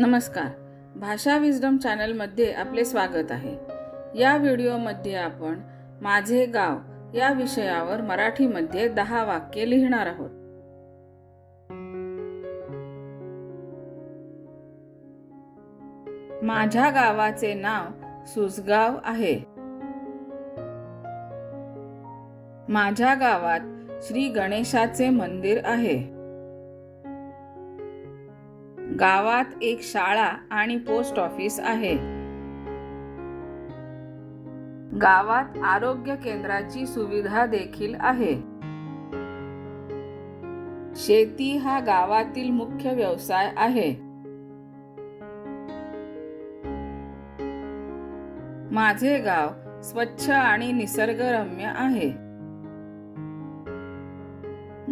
नमस्कार. भाषा विजडम चॅनलमध्ये आपले स्वागत आहे. या व्हिडिओमध्ये आपण माझे गाव या विषयावर मराठीमध्ये दहा वाक्ये लिहिणार आहोत. माझ्या गावाचे नाव सुसगाव आहे. माझ्या गावात श्री गणेशाचे मंदिर आहे. गावात एक शाळा आणि पोस्ट ऑफिस आहे. गावात आरोग्य केंद्राची सुविधा देखील आहे. शेती हा गावातील मुख्य व्यवसाय आहे. माझे गाव स्वच्छ आणि निसर्गरम्य आहे.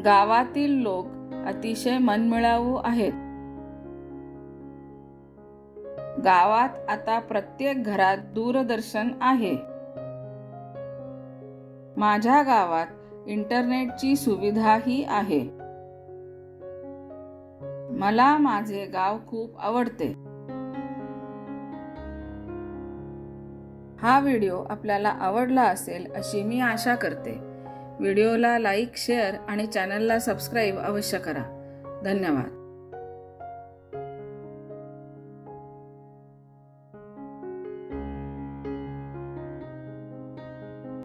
गावातील लोक अतिशय मनमिळावू आहेत. गावात आता प्रत्येक घरात दूरदर्शन आहे. माझ्या गावात इंटरनेटची सुविधाही आहे. मला माझे गाव खूप आवडते. हा व्हिडिओ आपल्याला आवडला असेल अशी मी आशा करते. व्हिडिओला लाईक शेअर आणि चॅनलला सबस्क्राईब अवश्य करा. धन्यवाद.